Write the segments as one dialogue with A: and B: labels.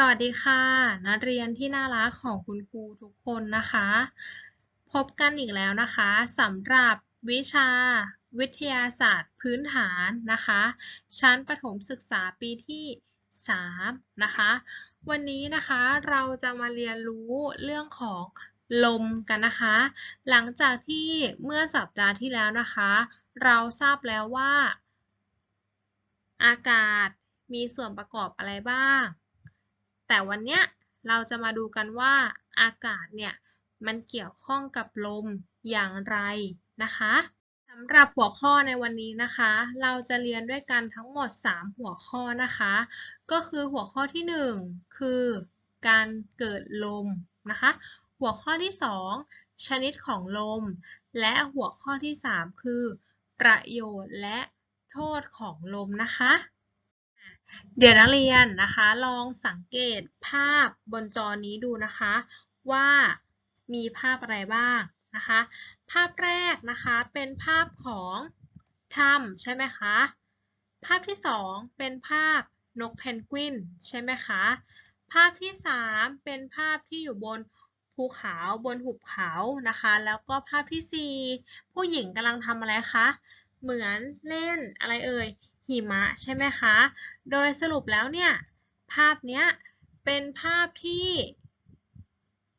A: สวัสดีค่ะ นักเรียนที่น่ารักของคุณครูทุกคนนะคะ พบกันอีกแล้วนะคะสำหรับวิชา วิทยาศาสตร์พื้นฐานนะคะ ชั้นประถมศึกษาปีที่ 3 นะคะ วันนี้นะคะเราจะมาเรียนรู้เรื่องของลมกันนะคะ หลังจากที่เมื่อสัปดาห์ที่แล้วนะคะ เราทราบแล้วว่า อากาศมีส่วนประกอบอะไรบ้าง แต่วันเนี้ยเราจะมาดูกันว่าอากาศเนี่ยมันเกี่ยวข้องกับลมอย่างไรนะคะสำหรับหัวข้อในวันนี้นะคะ เราจะเรียนด้วยกันทั้งหมด 3 หัวข้อนะคะ ก็คือหัวข้อที่ 1 คือการเกิดลมนะคะ หัวข้อที่ 2 ชนิดของลม และหัวข้อที่ 3 คือ ประโยชน์และโทษของลมนะคะ เดี๋ยวนักเรียนนะคะลองสังเกตภาพบนจอนี้ดูนะคะ ว่ามีภาพอะไรบ้างนะคะ ภาพแรกนะคะเป็นภาพของถ้ำใช่ไหมคะภาพที่สองเป็นภาพนกเพนกวินใช่ไหมคะภาพที่สามเป็นภาพที่อยู่บนภูเขาบนหุบเขานะคะ แล้วก็ภาพที่สี่ผู้หญิงกำลังทำอะไรคะเหมือนเล่นอะไรเอ่ย หิมะใช่ไหมคะ โดยสรุปแล้วเนี่ยภาพเนี้ยเป็นภาพที่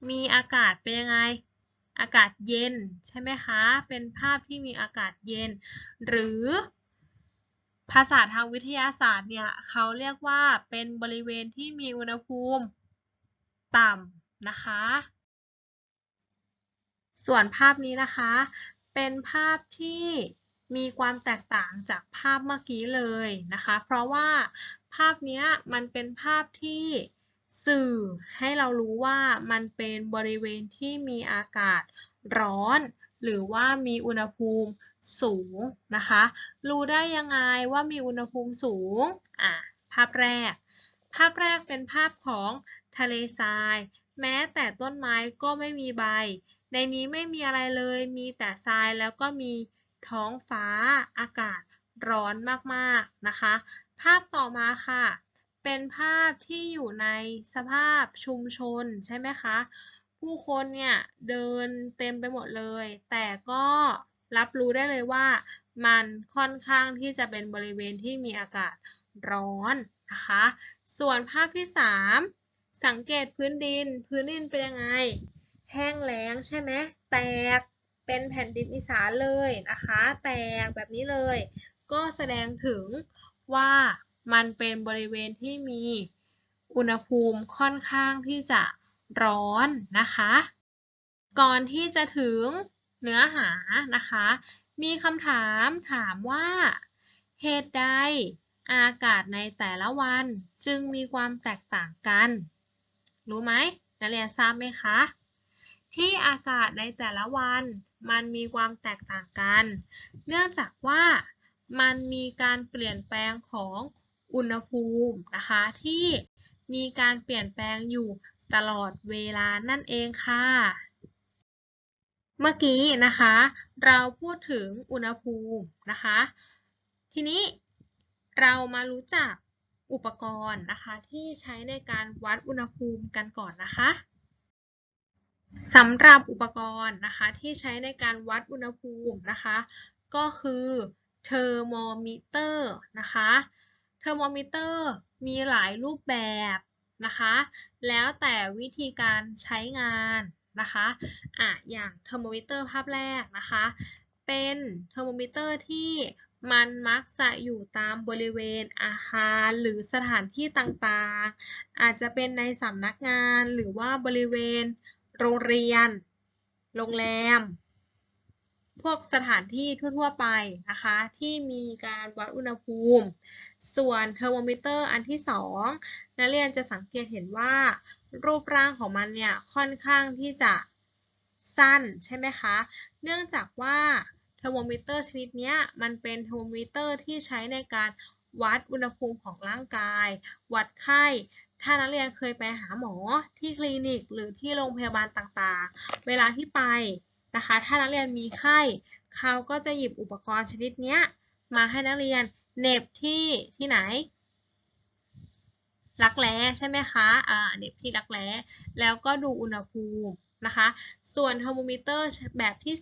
A: มีอากาศเป็นยังไง อากาศเย็นใช่ไหมคะ เป็นภาพที่มีอากาศเย็น หรือภาษาทางวิทยาศาสตร์เนี่ยเขาเรียกว่าเป็นบริเวณที่มีอุณหภูมิต่ำนะคะ ส่วนภาพนี้นะคะ เป็นภาพที่ มีความแตกต่างจากภาพเมื่อกี้เลยนะคะ เพราะว่าภาพนี้มันเป็นภาพที่สื่อให้เรารู้ว่ามันเป็นบริเวณที่มีอากาศร้อน หรือว่ามีอุณหภูมิสูงนะคะ รู้ได้ยังไงว่ามีอุณหภูมิสูงอะภาพแรก ภาพแรกเป็นภาพของทะเลทราย แม้แต่ต้นไม้ก็ไม่มีใบ ในนี้ไม่มีอะไรเลย มีแต่ทรายแล้วก็มี ท้องฟ้า อากาศร้อนมากๆนะคะ ภาพต่อมาค่ะ เป็นภาพที่อยู่ในสภาพชุมชนใช่ไหมคะ ผู้คนเนี่ยเดินเต็มไปหมดเลย แต่ก็รับรู้ได้เลยว่า มันค่อนข้างที่จะเป็นบริเวณที่มีอากาศร้อนนะคะ ส่วนภาพที่ 3 สังเกตพื้นดิน พื้นดินเป็นยังไง แห้งแล้งใช่ไหม แตก เป็นแผ่นดินอีสานเลยนะคะ แตกแบบนี้เลย ก็แสดงถึงว่ามันเป็นบริเวณที่มีอุณหภูมิค่อนข้างที่จะร้อนนะคะ ก่อนที่จะถึงเนื้อหานะคะ มีคำถามถามว่าเหตุใดอากาศในแต่ละวันจึงมีความแตกต่างกัน รู้ไหมนักเรียนทราบไหมคะ ที่อากาศในแต่ละวัน มันมีความแตกต่างกัน เนื่องจากว่ามันมีการเปลี่ยนแปลงของอุณหภูมินะคะที่มีการเปลี่ยนแปลงอยู่ตลอดเวลานั่นเองค่ะ เมื่อกี้นะคะ เราพูดถึงอุณหภูมินะคะ ทีนี้เรามารู้จักอุปกรณ์นะคะที่ใช้ในการวัดอุณหภูมิกันก่อนนะคะ สำหรับอุปกรณ์นะคะที่ใช้ในการวัดอุณหภูมินะคะก็คือเทอร์โมมิเตอร์นะคะเทอร์โมมิเตอร์มีหลายรูปแบบนะคะแล้วแต่วิธีการใช้งานนะคะอะอย่างเทอร์โมมิเตอร์ภาพแรกนะคะเป็นเทอร์โมมิเตอร์ที่มันมักจะอยู่ตามบริเวณอาคารหรือสถานที่ต่างๆ อาจจะเป็นในสำนักงานหรือว่าบริเวณ โรงเรียน โรงแรม พวกสถานที่ทั่ว ๆ ไปนะคะ ที่มีการวัดอุณหภูมิ ส่วนเทอร์โมมิเตอร์อันที่สองนักเรียนจะสังเกตเห็นว่า รูปร่างของมันเนี่ยค่อนข้างที่จะสั้นใช่ไหมคะ เนื่องจากว่าเทอร์โมมิเตอร์ชนิดนี้มันเป็นเทอร์โมมิเตอร์ที่ใช้ในการวัดอุณหภูมิของร่างกาย วัดไข้ ถ้านักเรียนเคยไปหาหมอที่คลินิกหรือที่โรงพยาบาลต่างๆ เวลาที่ไปนะคะ ถ้านักเรียนมีไข้เขาก็จะหยิบอุปกรณ์ชนิดนี้มาให้นักเรียนเน็บที่ที่ไหนรักแร้ใช่ไหมคะอ่าเน็บที่รักแร้แล้วก็ดูอุณหภูมินะคะ ส่วนเทอร์โมมิเตอร์แบบที่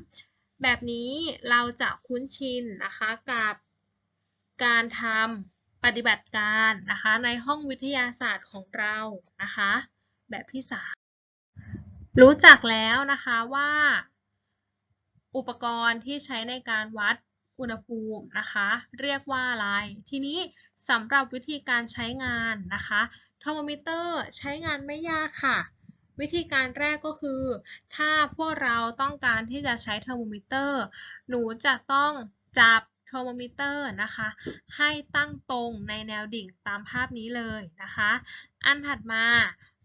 A: 3 แบบนี้เราจะคุ้นชินนะคะกับการทำ ปฏิบัติการนะคะในห้องวิทยาศาสตร์ของเรานะคะ แบบที่ 3 รู้จักแล้วนะคะว่า อุปกรณ์ที่ใช้ในการวัดอุณหภูมินะคะ เรียกว่าอะไร ทีนี้สำหรับวิธีการใช้งานนะคะเทอร์โมมิเตอร์ใช้งานไม่ยากค่ะ วิธีการแรกก็คือ ถ้าพวกเราต้องการที่จะใช้เทอร์โมมิเตอร์ หนูจะต้องจับ เทอร์โมมิเตอร์นะคะ ให้ตั้งตรงในแนวดิ่งตามภาพนี้เลยนะคะ อันถัดมา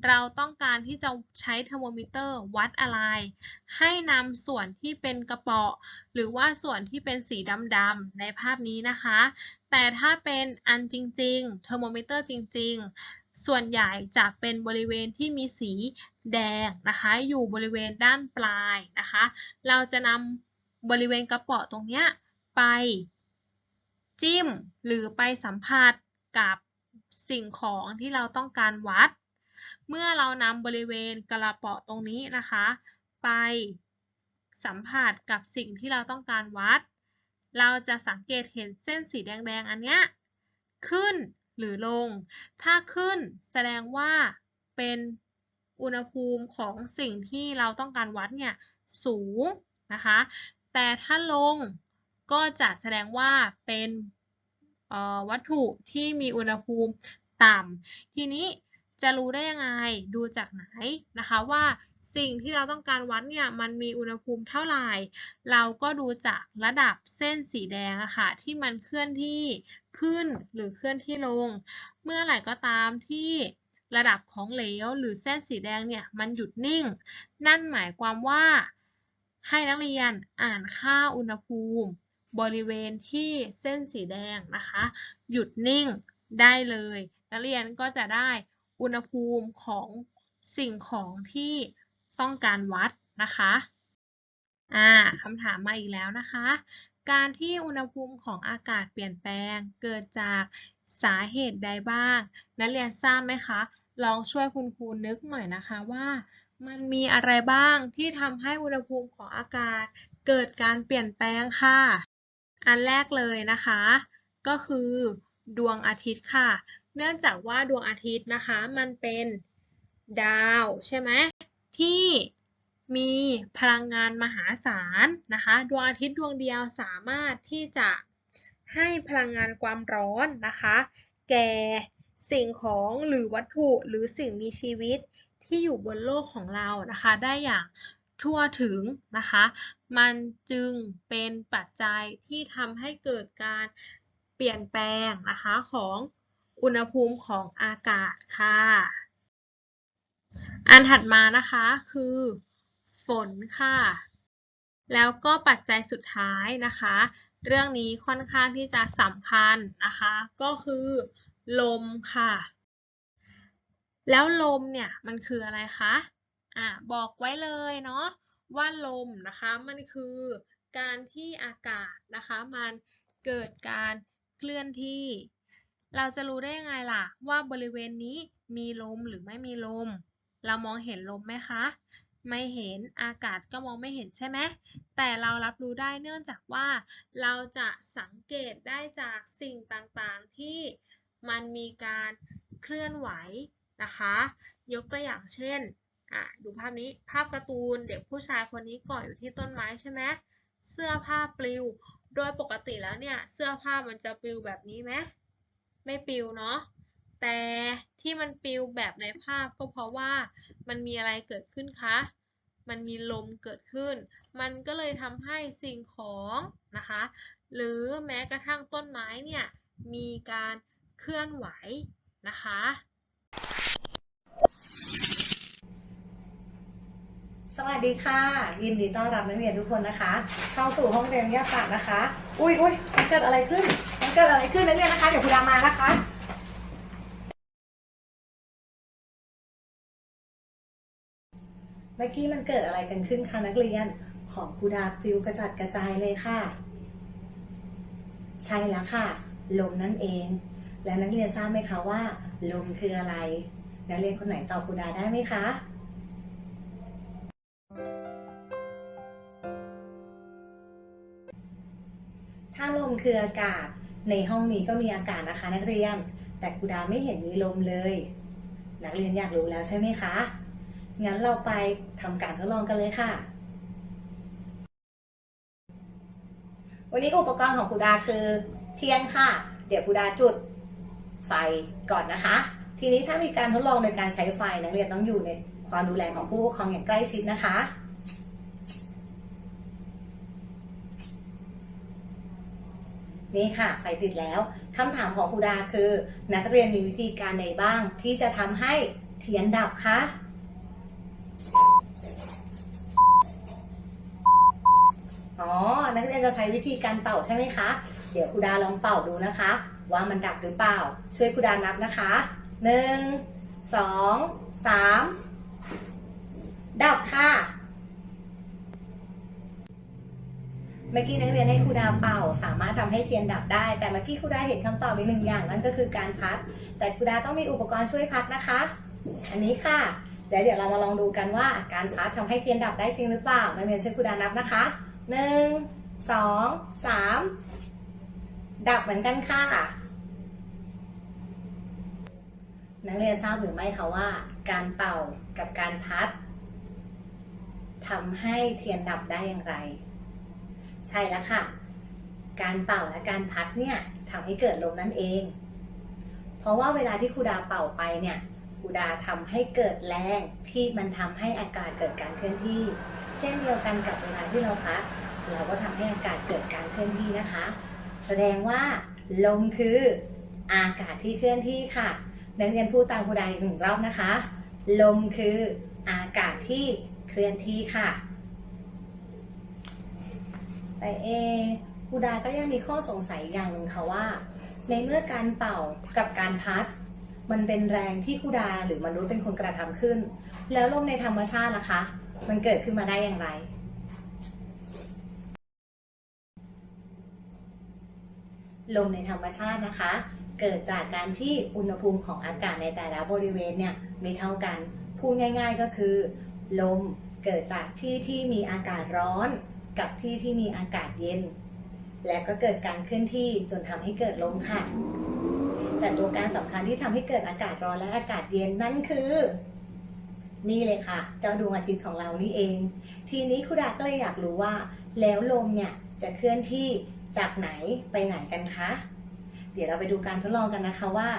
A: เราต้องการที่จะใช้เทอร์โมมิเตอร์วัดอะไร ให้นำส่วนที่เป็นกระเป๋อหรือว่าส่วนที่เป็นสีดำๆในภาพนี้นะคะ แต่ถ้าเป็นอันจริงๆ เทอร์โมมิเตอร์จริง ๆ ส่วนใหญ่จะเป็นบริเวณที่มีสีแดงนะคะ อยู่บริเวณด้านปลายนะคะ เราจะนำบริเวณกระเป๋อตรงเนี้ย ไป จิ้มหรือไปสัมผัสกับสิ่งของที่เราต้องการวัด เมื่อเรานำบริเวณกระเป๋อตรงนี้นะคะ ไปสัมผัสกับสิ่งที่เราต้องการวัด เราจะสังเกตเห็นเส้นสีแดงๆ อันเนี้ยขึ้นหรือลง ถ้าขึ้นแสดงว่าเป็นอุณหภูมิของสิ่งที่เราต้องการวัดเนี่ยสูงนะคะ แต่ถ้าลง ก็จะแสดงว่าเป็นวัตถุที่มีอุณหภูมิต่ำทีนี้จะรู้ได้ยังไงดูจากไหนนะคะว่าสิ่งที่เราต้องการวัดเนี่ยมันมีอุณหภูมิเท่าไหร่ เราก็ดูจากระดับเส้นสีแดงอะค่ะที่มันเคลื่อนที่ขึ้นหรือเคลื่อนที่ลง เมื่อไหร่ก็ตามที่ระดับของเหลวหรือเส้นสีแดงเนี่ยมันหยุดนิ่ง นั่นหมายความว่าให้นักเรียนอ่านค่าอุณหภูมิ บริเวณที่เส้นสีแดงนะคะ หยุดนิ่งได้เลย นักเรียนก็จะได้อุณหภูมิของสิ่งของที่ต้องการวัดนะคะอ่าคำถามมาอีกแล้วนะคะ การที่อุณหภูมิของอากาศเปลี่ยนแปลงเกิดจากสาเหตุใดบ้าง นักเรียนทราบไหมคะ ลองช่วยคุณครูนึกหน่อยนะคะว่า มันมีอะไรบ้างที่ทำให้อุณหภูมิของอากาศเกิดการเปลี่ยนแปลงค่ะ อันแรกเลยนะคะ ก็คือดวงอาทิตย์ค่ะ เนื่องจากว่าดวงอาทิตย์นะคะมันเป็นดาวใช่ไหมที่มีพลังงานมหาศาลนะคะดวงอาทิตย์ดวงเดียวสามารถที่จะให้พลังงานความร้อนนะคะ แก่สิ่งของหรือวัตถุหรือสิ่งมีชีวิตที่อยู่บนโลกของเรานะคะ ได้อย่าง ทั่วถึงนะคะ มันจึงเป็นปัจจัยที่ทำให้เกิดการเปลี่ยนแปลงนะคะของอุณหภูมิของอากาศค่ะ อันถัดมานะคะคือฝนค่ะ แล้วก็ปัจจัยสุดท้ายนะคะ เรื่องนี้ค่อนข้างที่จะสำคัญนะคะ ก็คือลมค่ะ แล้วลมเนี่ยมันคืออะไรคะ อะบอกไว้เลยเนาะว่าลมนะคะมันคือการที่อากาศนะคะ มันเกิดการเคลื่อนที่ เราจะรู้ได้ยังไงล่ะ ว่าบริเวณนี้มีลมหรือไม่มีลม เรามองเห็นลมไหมคะ ไม่เห็นอากาศก็มองไม่เห็นใช่ไหมแต่เรารับรู้ได้เนื่องจากว่า เราจะสังเกตได้จากสิ่งต่างๆที่มันมีการเคลื่อนไหวนะคะ ยกตัวอย่างเช่น อะดูภาพนี้ภาพการ์ตูนเด็กผู้ชายคนนี้เกาะอยู่ที่ต้นไม้ใช่ไหมเสื้อผ้าปลิว โดยปกติแล้วเนี่ยเสื้อผ้ามันจะปลิวแบบนี้ไหมไม่ปลิวเนาะแต่ที่มันปลิวแบบในภาพก็เพราะว่ามันมีอะไรเกิดขึ้นคะ มันมีลมเกิดขึ้น มันก็เลยทำให้สิ่งของนะคะ หรือแม้กระทั่งต้นไม้เนี่ยมีการเคลื่อนไหวนะคะ
B: สวัสดีค่ะ ยินดีต้อนรับนักเรียนทุกคนนะคะ เข้าสู่ห้องเรียนวิทยาศาสตร์นะคะ อุ้ยอุ้ยมันเกิดอะไรขึ้นมันเกิดอะไรขึ้นนักเรียนนะคะ เดี๋ยวครูดามานะคะเมื่อกี้มันเกิดอะไรกันขึ้นคะนักเรียนของครูดาปลิวกระจัดกระจายเลยค่ะ ใช่แล้วค่ะ ลมนั่นเอง และนักเรียนทราบไหมคะว่า ลมคืออะไร นักเรียนคนไหนตอบครูดาได้ไหมคะ ถ้าลมคืออากาศ ในห้องนี้ก็มีอากาศนะคะ นักเรียน แต่ครูดาไม่เห็นมีลมเลย นักเรียนอยากรู้แล้วใช่ไหมคะ งั้นเราไปทำการทดลองกันเลยค่ะ วันนี้อุปกรณ์ของครูดาคือเทียนค่ะ เดี๋ยวครูดาจุดไฟก่อนนะคะ ทีนี้ถ้ามีการทดลองในการใช้ไฟนักเรียนต้องอยู่ในความดูแลของผู้ปกครองอย่างใกล้ชิดนะคะ นี่ค่ะไฟติดแล้วคำถามของครูดาคือ นักเรียนมีวิธีการใดบ้าง ที่จะทำให้เทียนดับคะอ๋อ นักเรียนจะใช้วิธีการเป่าใช่ไหมคะ เดี๋ยวครูดาลองเป่าดูนะคะ ว่ามันดับหรือเปล่า ช่วยครูดานับนะคะหนึ่งสองสามดับค่ะ เมื่อกี้นักเรียนให้ครูดาเป่า สามารถทำให้เทียนดับได้ แต่เมื่อกี้ครูดาเห็นคำตอบอีกหนึ่งอย่างนั่นก็คือการพัด แต่ครูดาต้องมีอุปกรณ์ช่วยพัดนะคะ อันนี้ค่ะเดี๋ยวเดี๋ยวเรามาลองดูกันว่าการพัดทำให้เทียนดับได้จริงหรือเปล่านักเรียนช่วยครูดานับนะคะหนึ่งสองสามดับเหมือนกันค่ะนักเรียนทราบหรือไม่คะว่า การเป่ากับการพัดทำให้เทียนดับได้อย่างไร ใช่แล้วค่ะ การเป่าและการพัดเนี่ยทำให้เกิดลมนั่นเอง เพราะว่าเวลาที่ครูดาเป่าไปเนี่ยครูดาทำให้เกิดแรงที่มันทำให้อากาศเกิดการเคลื่อนที่ เช่นเดียวกันกับเวลาที่เราพัด เราก็ทำให้อากาศเกิดการเคลื่อนที่นะคะ แสดงว่าลมคืออากาศที่เคลื่อนที่ค่ะนักเรียนพูดตามครูดาอีกหนึ่งรอบนะคะ ลมคืออากาศที่เคลื่อนที่ค่ะ แต่เอครูดาก็ยังมีข้อสงสัยอย่างหนึ่งค่ะว่า ในเมื่อการเป่ากับการพัด มันเป็นแรงที่ครูดาหรือมนุษย์เป็นคนกระทำขึ้น แล้วลมในธรรมชาติล่ะคะ มันเกิดขึ้นมาได้อย่างไร ลมในธรรมชาตินะคะ เกิดจากการที่อุณหภูมิของอากาศในแต่ละบริเวณเนี่ยไม่เท่ากันพูดง่าย ๆก็คือ ลมเกิดจากที่ที่มีอากาศร้อน กับที่ที่มีอากาศเย็น และก็เกิดการเคลื่อนที่จนทำให้เกิดลมค่ะ แต่ตัวการสำคัญที่ทำให้เกิดอากาศร้อนและอากาศเย็นนั่นคือ นี่เลยค่ะ เจ้าดวงอาทิตย์ของเรานี่เอง ทีนี้ครูดาก็เลยอยากรู้ว่า แล้วลมเนี่ยจะเคลื่อนที่จากไหนไปไหนกันคะ เดี๋ยวเราไปดูการทดลองกันนะคะว่า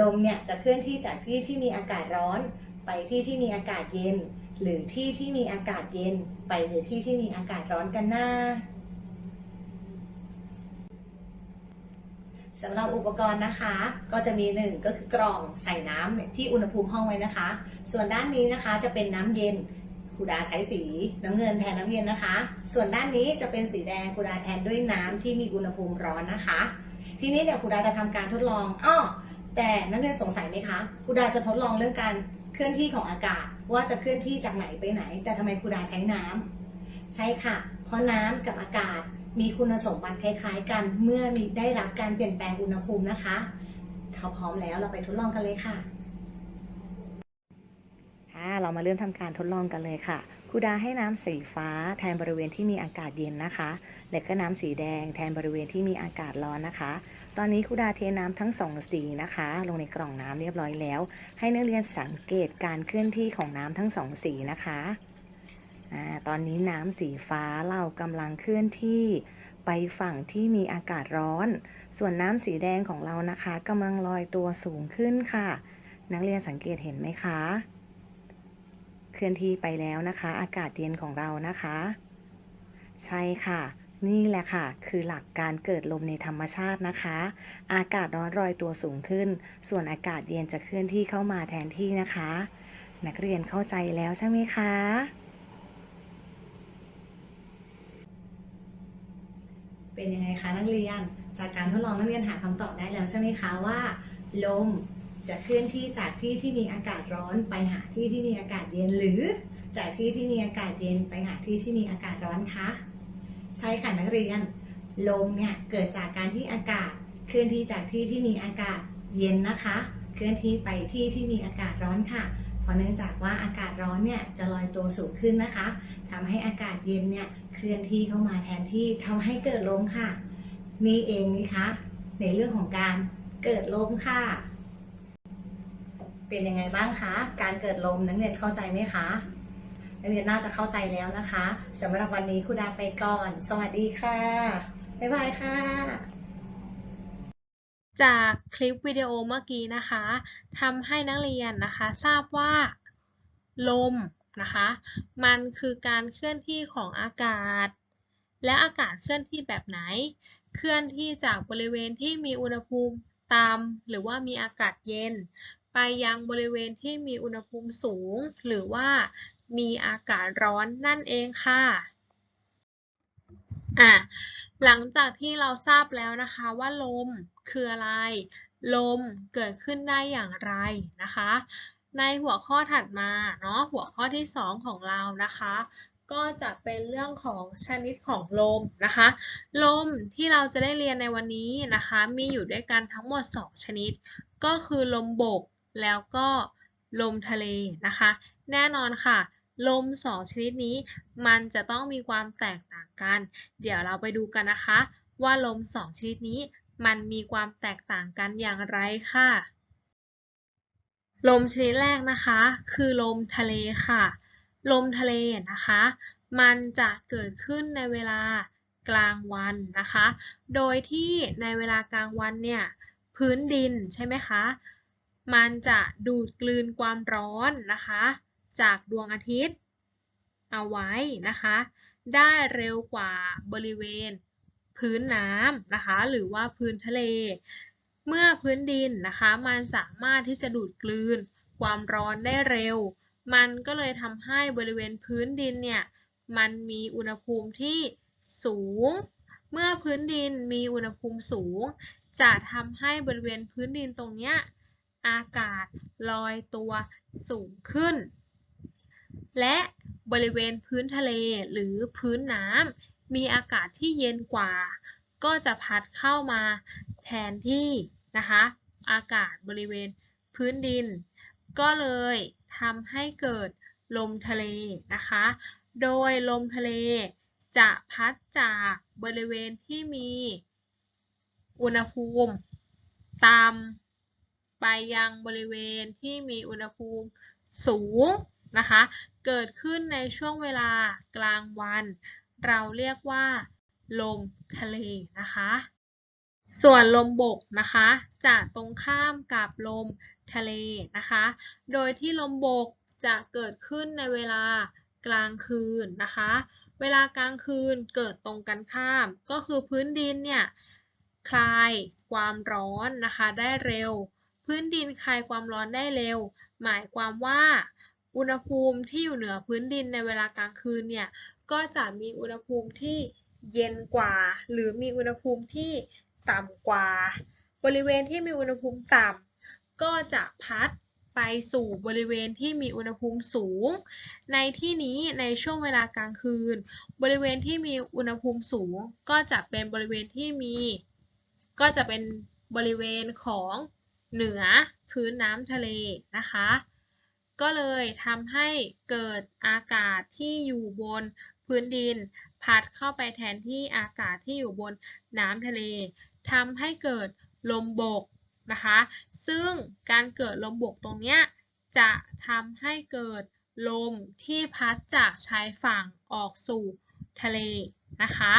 B: ลมเนี่ยจะเคลื่อนที่จากที่ที่มีอากาศร้อน ไปที่ที่มีอากาศเย็น หรือที่ที่มีอากาศเย็นไปหรือที่ที่มีอากาศร้อนกันหนะสำหรับอุปกรณ์นะคะ ก็จะมีหนึ่งก็คือกล่องใส่น้ำที่อุณหภูมิห้องไว้นะคะ ส่วนด้านนี้นะคะจะเป็นน้ำเย็นคูดาใช้สีน้ำเงินแทนน้ำเย็นนะคะ ส่วนด้านนี้จะเป็นสีแดงคูดาแทนด้วยน้ำที่มีอุณหภูมิร้อนนะคะ ทีนี้เดี๋ยวคูดาจะทำการทดลองอ้อแต่นักเรียนสงสัยไหมคะคูดาจะทดลองเรื่องการ เคลื่อนที่ของอากาศว่าจะเคลื่อนที่จากไหนไปไหน แต่ทำไมครูดาใช้น้ำใช่ค่ะ เพราะน้ำกับอากาศมีคุณสมบัติคล้ายๆ กันเมื่อมีได้รับการเปลี่ยนแปลงอุณหภูมินะคะถ้าพร้อมแล้วเราไปทดลองกันเลยค่ะค่ะเรามาเริ่มทำการทดลองกันเลยค่ะครูดาให้น้ำสีฟ้าแทนบริเวณที่มีอากาศเย็นนะคะ และก็น้ำสีแดงแทนบริเวณที่มีอากาศร้อนนะคะ ตอนนี้ครูดาเทน้ำทั้งสองสีนะคะ ลงในกล่องน้ำเรียบร้อยแล้ว ให้นักเรียนสังเกตการเคลื่อนที่ของน้ำทั้งสองสีนะคะอ่าตอนนี้น้ำสีฟ้าเรากำลังเคลื่อนที่ไปฝั่งที่มีอากาศร้อน ส่วนน้ำสีแดงของเรานะคะกำลังลอยตัวสูงขึ้นค่ะ นักเรียนสังเกตเห็นไหมคะ เคลื่อนที่ไปแล้วนะคะ อากาศเย็นของเรานะคะ ใช่ค่ะ นี่แหละค่ะ คือหลักการเกิดลมในธรรมชาตินะคะ อากาศร้อนลอยตัวสูงขึ้น ส่วนอากาศเย็นจะเคลื่อนที่เข้ามาแทนที่นะคะ นักเรียนเข้าใจแล้วใช่ไหมคะเป็นยังไงคะนักเรียน จากการทดลองนักเรียนหาคำตอบได้แล้วใช่ไหมคะว่า ลมจะเคลื่อนที่จากที่ที่มีอากาศร้อนไปหาที่ที่มีอากาศเย็นหรือ จากที่ที่มีอากาศเย็นไปหาที่ที่มีอากาศร้อนคะ ใช่ค่ะนักเรียน ลมเนี่ยเกิดจากการที่อากาศเคลื่อนที่จากที่ที่มีอากาศเย็นนะคะ เคลื่อนที่ไปที่ที่มีอากาศร้อนค่ะ เพราะเนื่องจากว่าอากาศร้อนเนี่ยจะลอยตัวสูงขึ้นนะคะทำให้อากาศเย็นเนี่ยเคลื่อนที่เข้ามาแทนที่ทำให้เกิดลมค่ะ นี่เองนะคะในเรื่องของการเกิดลมค่ะ เป็นยังไงบ้างคะ การเกิดลมนักเรียนเข้าใจไหมคะ นักเรียนน่าจะเข้าใจแล้วนะคะสำหรับวันนี้ครูดาไปก่อน สวัสดีค่ะ บ๊ายบายค่ะ
A: จากคลิปวิดีโอเมื่อกี้นะคะทำให้นักเรียนนะคะ ทราบว่า ลมนะคะ มันคือการเคลื่อนที่ของอากาศ และอากาศเคลื่อนที่แบบไหน เคลื่อนที่จากบริเวณที่มีอุณหภูมิต่ำหรือว่ามีอากาศเย็น ไปยังบริเวณที่มีอุณหภูมิสูง หรือว่า มีอากาศร้อนนั่นเองค่ะอะหลังจากที่เราทราบแล้วนะคะว่าลมคืออะไร ลมเกิดขึ้นได้อย่างไรนะคะ ในหัวข้อถัดมาเนาะหัวข้อที่ 2 ของเรานะคะ ก็จะเป็นเรื่องของชนิดของลมนะคะ ลมที่เราจะได้เรียนในวันนี้นะคะ มีอยู่ด้วยกันทั้งหมด 2 ชนิด ก็คือลมบกแล้วก็ลมทะเลนะคะ แน่นอนค่ะ ลม2ชนิดนี้ มันจะต้องมีความแตกต่างกัน เดี๋ยวเราไปดูกันนะคะ ว่าลม2ชนิดนี้ มันมีความแตกต่างกันอย่างไรค่ะ ลมชนิดแรกนะคะ คือลมทะเลค่ะ ลมทะเลนะคะ มันจะเกิดขึ้นในเวลากลางวันนะคะ โดยที่ในเวลากลางวันเนี่ยพื้นดินใช่ไหมคะ มันจะดูดกลืนความร้อนนะคะ จากดวงอาทิตย์เอาไว้นะคะ ได้เร็วกว่าบริเวณพื้นน้ำนะคะ หรือว่าพื้นทะเล เมื่อพื้นดินนะคะ มันสามารถที่จะดูดกลืน ความร้อนได้เร็ว มันก็เลยทำให้บริเวณพื้นดินเนี่ย มันมีอุณหภูมิที่สูง เมื่อพื้นดินมีอุณหภูมิสูง จะทำให้บริเวณพื้นดินตรงเนี้ยอากาศลอยตัวสูงขึ้น และบริเวณพื้นทะเลหรือพื้นน้ำมีอากาศที่เย็นกว่า ก็จะพัดเข้ามาแทนที่นะคะอากาศบริเวณพื้นดิน ก็เลยทำให้เกิดลมทะเลนะคะ โดยลมทะเลจะพัดจากบริเวณที่มีอุณหภูมิต่ำไปยังบริเวณที่มีอุณหภูมิสูงนะคะ เกิดขึ้นในช่วงเวลากลางวัน เราเรียกว่า ลมทะเลนะคะ ส่วนลมบกนะคะ จะตรงข้ามกับลมทะเลนะคะ โดยที่ลมบกจะเกิดขึ้นในเวลากลางคืนนะคะ เวลากลางคืนเกิดตรงกันข้าม ก็คือพื้นดินเนี่ยคลายความร้อนนะคะได้เร็ว พื้นดินคลายความร้อนได้เร็ว หมายความว่า อุณหภูมิที่อยู่เหนือพื้นดินในเวลากลางคืนเนี่ยก็จะมีอุณหภูมิที่เย็นกว่า หรือมีอุณหภูมิที่ต่ำกว่า บริเวณที่มีอุณหภูมิต่ำก็จะพัดไปสู่บริเวณที่มีอุณหภูมิสูง ในที่นี้ในช่วงเวลากลางคืน บริเวณที่มีอุณหภูมิสูง ก็จะเป็นบริเวณที่มี ก็จะเป็นบริเวณของเหนือพื้นน้ำทะเลนะคะ ก็เลยทำให้เกิดอากาศที่อยู่บนพื้นดิน พัดเข้าไปแทนที่อากาศที่อยู่บนน้ำทะเลทำให้เกิดลมบกนะคะ ซึ่งการเกิดลมบกตรงนี้จะทำให้เกิดลมที่พัดจากชายฝั่งออกสู่ทะเลนะคะ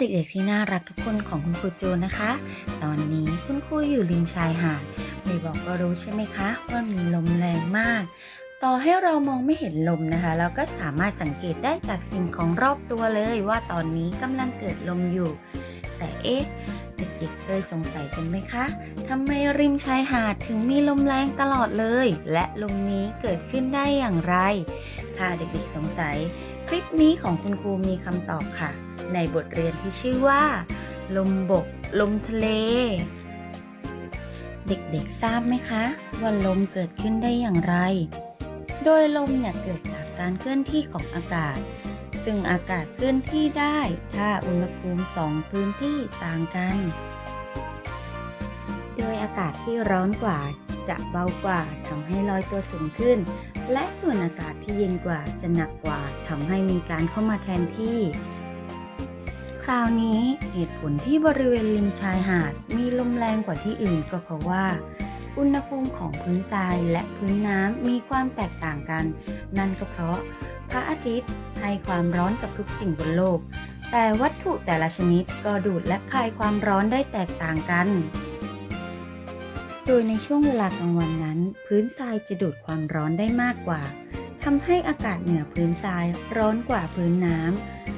C: เด็
B: กๆ ที่น่ารักทุกคนของคุณครูโจนะคะ ตอนนี้คุณครูอยู่ริมชายหาดไม่บอกก็รู้ใช่ไหมคะว่ามีลมแรงมาก ต่อให้เรามองไม่เห็นลมนะคะ เราก็สามารถสังเกตได้จากสิ่งของรอบตัวเลยว่าตอนนี้กำลังเกิดลมอยู่ แต่เอ๊ะ
D: เด็กๆเคยสงสัยกันไหมคะทำไมริมชายหาดถึงมีลมแรงตลอดเลย และลมนี้เกิดขึ้นได้อย่างไร ถ้าเด็กๆสงสัย คลิปนี้ของคุณครูมีคำตอบค่ะ ในบทเรียนที่ชื่อว่า ลมบก ลมทะเล เด็กๆทราบไหมคะ ว่าลมเกิดขึ้นได้อย่างไร โดยลมเนี่ยเกิดจากการเคลื่อนที่ของอากาศ ซึ่งอากาศเคลื่อนที่ได้ ถ้าอุณหภูมิสองพื้นที่ต่างกัน โดยอากาศที่ร้อนกว่าจะเบากว่าทำให้ลอยตัวสูงขึ้น และส่วนอากาศที่เย็นกว่าจะหนักกว่าทำให้มีการเข้ามาแทนที่ คราวนี้เหตุผลที่บริเวณริมชายหาดมีลมแรงกว่าที่อื่นก็เพราะว่า อุณหภูมิของพื้นทรายและพื้นน้ำมีความแตกต่างกัน นั่นก็เพราะพระอาทิตย์ให้ความร้อนกับทุกสิ่งบนโลก แต่วัตถุแต่ละชนิดก็ดูดและคายความร้อนได้แตกต่างกัน โดยในช่วงเวลากลางวันนั้น พื้นทรายจะดูดความร้อนได้มากกว่าทำให้อากาศเหนือพื้นทรายร้อนกว่าพื้นน้ำ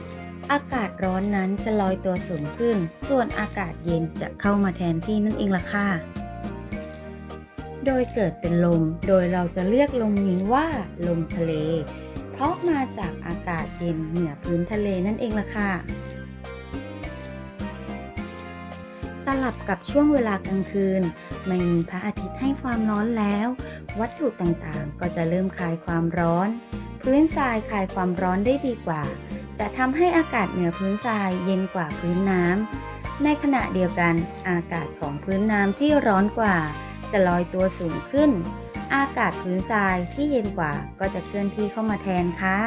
D: อากาศร้อนนั้นจะลอยตัวสูงขึ้น ส่วนอากาศเย็นจะเข้ามาแทนที่นั่นเองล่ะค่ะ โดยเกิดเป็นลม โดยเราจะเรียกลมนี้ว่าลมทะเล เพราะมาจากอากาศเย็นเหนือพื้นทะเลนั่นเองล่ะค่ะ สลับกับช่วงเวลากลางคืน ไม่มีพระอาทิตย์ให้ความร้อนแล้ว วัตถุต่างๆ ก็จะเริ่มคลายความร้อน พื้นทรายคลายความร้อนได้ดีกว่า จะทำให้อากาศเหนือพื้นทรายเย็นกว่าพื้นน้ำ ในขณะเดียวกันอากาศของพื้นน้ำที่ร้อนกว่า จะลอยตัวสูงขึ้น อากาศพื้นทรายที่เย็นกว่าก็จะเคลื่อนที่เข้ามาแทนค่ะ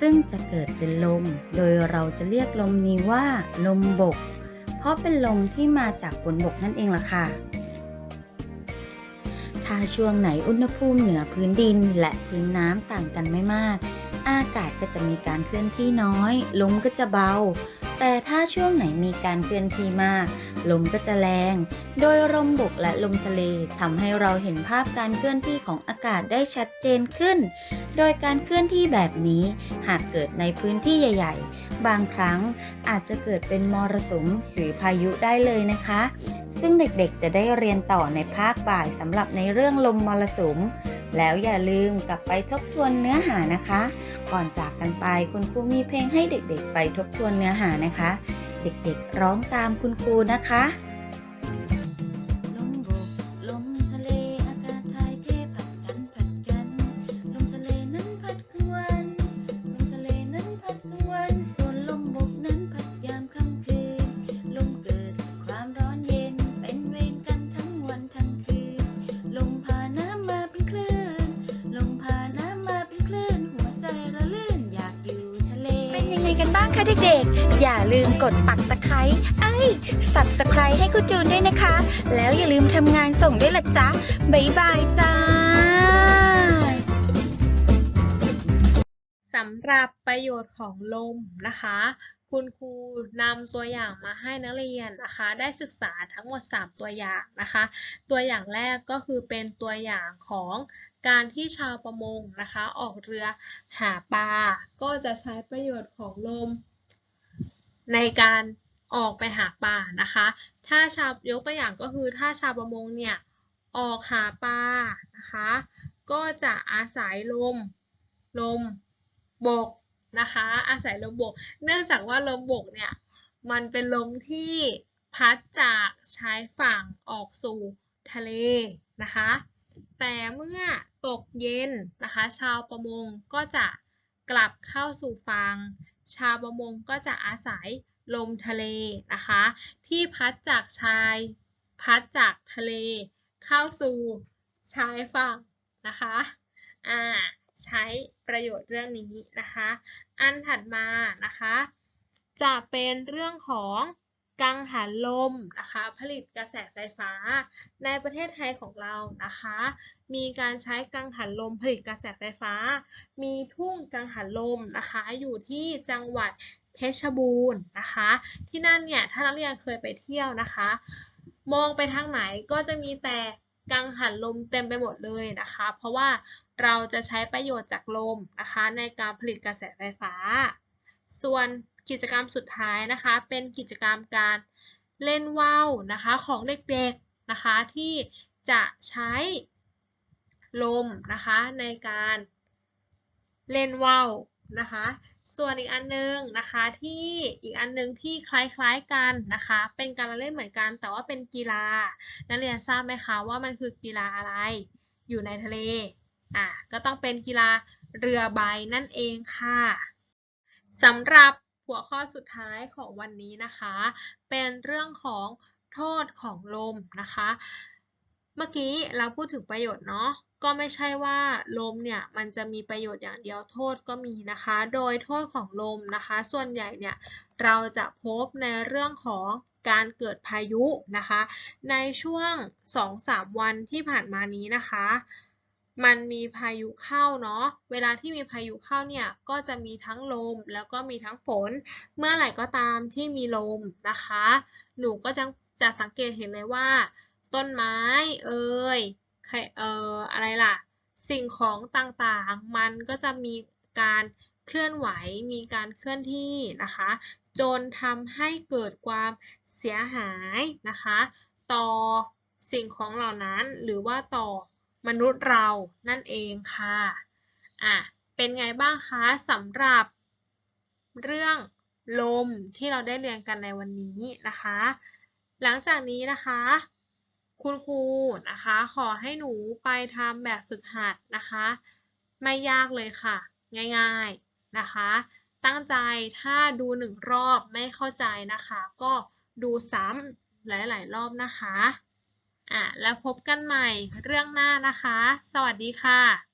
D: ซึ่งจะเกิดเป็นลม โดยเราจะเรียกลมนี้ว่า ลมบก เพราะเป็นลมที่มาจากบนบกนั่นเองล่ะค่ะถ้าช่วงไหนอุณหภูมิเหนือพื้นดินและพื้นน้ำต่างกันไม่มาก อากาศก็จะมีการเคลื่อนที่น้อย ลมก็จะเบา แต่ถ้าช่วงไหนมีการเคลื่อนที่มาก ลมก็จะแรง โดยลมบกและลมทะเลทำให้เราเห็นภาพการเคลื่อนที่ของอากาศได้ชัดเจนขึ้น โดยการเคลื่อนที่แบบนี้หากเกิดในพื้นที่ใหญ่ ๆ บางครั้งอาจจะเกิดเป็นมรสุมหรือพายุได้เลยนะคะ ซึ่งเด็กๆจะได้เรียนต่อในภาคบ่ายสำหรับในเรื่องลมมรสุม แล้วอย่าลืมกลับไปทบทวนเนื้อหานะคะ ก่อนจากกันไปคุณครูมีเพลงให้เด็กๆ ไปทบทวนเนื้อหานะคะ เด็กๆ ร้องตามคุณครูนะคะ ครให้
C: คุณจูนด้วยนะคะ แล้วอย่าลืมทำงานส่งด้วยล่ะจ๊ะบ๊ายบายจ้า
A: สำหรับประโยชน์ของลมนะคะ คุณครูนำตัวอย่างมาให้นักเรียนนะคะ ได้ศึกษาทั้งหมด 3 ตัวอย่างนะคะ ตัวอย่างแรกก็คือเป็นตัวอย่างของการที่ชาวประมงนะคะ ออกเรือหาปลาก็จะใช้ประโยชน์ของลม ในการ ออกไปหาปลานะคะ ถ้าชาวยกตัวอย่างก็คือถ้าชาวประมงเนี่ยออกหาปลานะคะ ก็จะอาศัยลมลมบกนะคะ อาศัยลมบก เนื่องจากว่าลมบกเนี่ยมันเป็นลมที่พัดจากชายฝั่งออกสู่ทะเลนะคะ แต่เมื่อตกเย็นนะคะ ชาวประมงก็จะกลับเข้าสู่ฝั่งชาวประมงก็จะอาศัย ลมทะเลนะคะ ที่พัดจากชาย พัดจากทะเล เข้าสู่ชายฝั่งนะคะอ่าใช้ประโยชน์เรื่องนี้นะคะ อันถัดมานะคะ จะเป็นเรื่องของ กังหันลมนะคะ ผลิตกระแสไฟฟ้า ในประเทศไทยของเรานะคะ มีการใช้กังหันลมผลิตกระแสไฟฟ้า มีทุ่งกังหันลมนะคะ อยู่ที่จังหวัดเพชรบูรณ์นะคะ ที่นั่นเนี่ยถ้านักเรียนเคยไปเที่ยวนะคะ มองไปทางไหนก็จะมีแต่กังหันลมเต็มไปหมดเลยนะคะ เพราะว่าเราจะใช้ประโยชน์จากลมนะคะ ในการผลิตกระแสไฟฟ้า ส่วน กิจกรรมสุดท้ายนะคะ เป็นกิจกรรมการเล่นว่าวนะคะของเด็กๆนะคะที่จะใช้ลมนะคะในการเล่นว่าวนะคะ ส่วนอีกอันนึงนะคะที่อีกอันนึงที่คล้ายๆกันนะคะ เป็นการเล่นเหมือนกัน แต่ว่าเป็นกีฬา นักเรียนทราบไหมคะว่ามันคือกีฬาอะไร อยู่ในทะเลอะก็ต้องเป็นกีฬาเรือใบนั่นเองค่ะสำหรับ หัวข้อสุดท้ายของวันนี้นะคะ เป็นเรื่องของโทษของลมนะคะ เมื่อกี้เราพูดถึงประโยชน์เนาะก็ไม่ใช่ว่าลมเนี่ยมันจะมีประโยชน์อย่างเดียวโทษก็มีนะคะ โดยโทษของลมนะคะ ส่วนใหญ่เนี่ยเราจะพบในเรื่องของการเกิดพายุนะคะ ในช่วง 2-3 วันที่ผ่านมานี้นะคะ มันมีพายุเข้าเนาะ เวลาที่มีพายุเข้าเนี่ยก็จะมีทั้งลมแล้วก็มีทั้งฝน เมื่อไหร่ก็ตามที่มีลมนะคะ หนูก็จะจะสังเกตเห็นเลยว่า ต้นไม้เอ่ยเอ่ออะไรล่ะ สิ่งของต่างๆ มันก็จะมีการเคลื่อนไหว มีการเคลื่อนที่นะคะ จนทำให้เกิดความเสียหายนะคะ ต่อสิ่งของเหล่านั้นหรือว่าต่อ มนุษย์เรานั่นเองค่ะอะเป็นไงบ้างคะสำหรับ เรื่องลมที่เราได้เรียนกันในวันนี้นะคะ หลังจากนี้นะคะ คุณครูนะคะ ขอให้หนูไปทำแบบฝึกหัดนะคะ ไม่ยากเลยค่ะ ง่ายๆนะคะ ตั้งใจถ้าดูหนึ่งรอบไม่เข้าใจนะคะ ก็ดูซ้ำหลายๆ รอบนะคะ อะแล้วพบกันใหม่เรื่องหน้านะคะ สวัสดีค่ะ